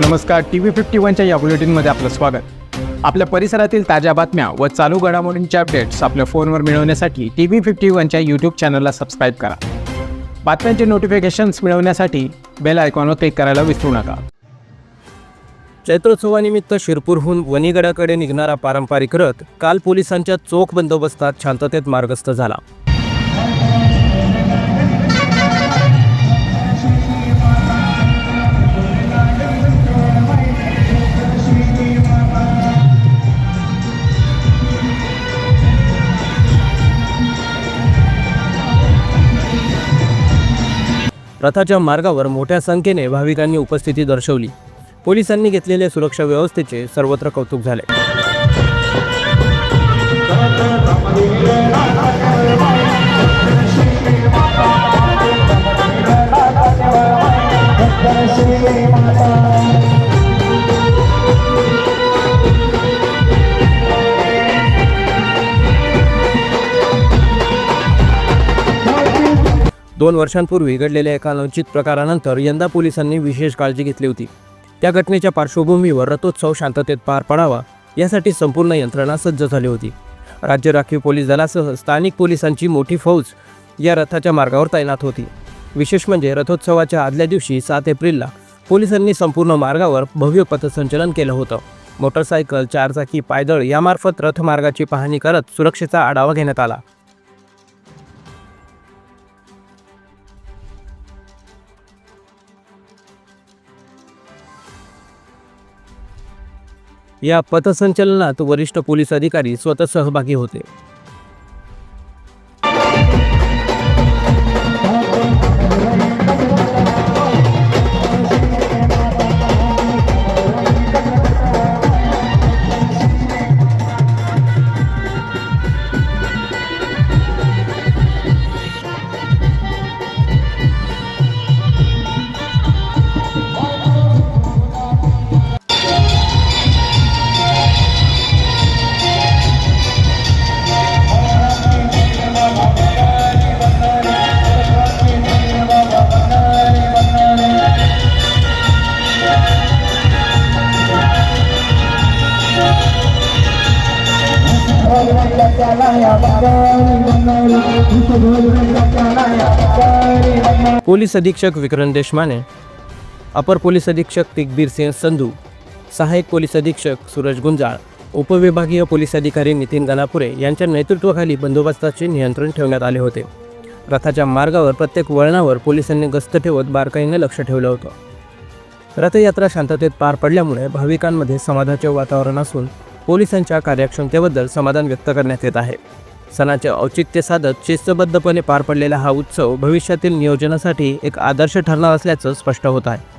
नमस्कार T V fifty वनच्या या बुलेटिनमध्ये आपलं स्वागत. आपल्या परिसरातील ताज्या बातम्या व चालू घडामोडींचे अपडेट्स आपल्या फोनवर मिळवण्यासाठी टी व्ही फिफ्टी वनच्या यूट्यूब चॅनलला सबस्क्राईब करा. बातम्यांचे नोटिफिकेशन्स मिळवण्यासाठी बेल आयकॉनवर क्लिक करायला विसरू नका. चैत्रोत्सवानिमित्त शिरपूरहून वणीगडाकडे निघणारा पारंपरिक रथ काल पोलिसांच्या चोख बंदोबस्तात शांततेत मार्गस्थ झाला. रथाच्या मार्गावर मोठ्या संख्येने भाविकांनी उपस्थिती दर्शवली. पोलिसांनी घेतलेल्या सुरक्षा व्यवस्थेचे सर्वत्र कौतुक झाले. दोन वर्षांपूर्वी घडलेल्या एका अनुचित प्रकारानंतर यंदा पोलिसांनी विशेष काळजी घेतली होती. त्या घटनेच्या पार्श्वभूमीवर रथोत्सव शांततेत पार पडावा यासाठी संपूर्ण यंत्रणा सज्ज झाली होती. राज्य राखीव पोलीस दलासह स्थानिक पोलिसांची मोठी फौज या रथाच्या मार्गावर तैनात होती. विशेष म्हणजे रथोत्सवाच्या आदल्या दिवशी सात एप्रिलला पोलिसांनी संपूर्ण मार्गावर भव्य पथसंचलन केलं होतं. मोटरसायकल चारचाकी पायदळ यामार्फत रथमार्गाची पाहणी करत सुरक्षेचा आढावा घेण्यात आला. या पथसंचलनात वरिष्ठ पोलीस अधिकारी स्वतः सहभागी होते. पोलीस अधीक्षक विक्रम देशमाने अपर पोलीस अधीक्षक तिकबीर सिंह संधू सहाय्यक पोलीस अधीक्षक सूरज गुंजाळ उपविभागीय पोलीस अधिकारी नितीन गणापुरे यांच्या नेतृत्वाखाली बंदोबस्ताचे नियंत्रण ठेवण्यात आले होते. रथाच्या मार्गावर प्रत्येक वळणावर पोलिसांनी गस्त ठेवत बारकाईने लक्ष ठेवलं होतं. रथयात्रा शांततेत पार पडल्यामुळे भाविकांमध्ये समाधाचे वातावरण असून पोलिसांच्या कार्यक्षमतेबद्दल समाधान व्यक्त करण्यात येत आहे. सणाचे औचित्य साधत शिस्तबद्धपणे पार पडलेला हा उत्सव भविष्यातील नियोजनासाठी एक आदर्श ठरणार असल्याचं स्पष्ट होत आहे.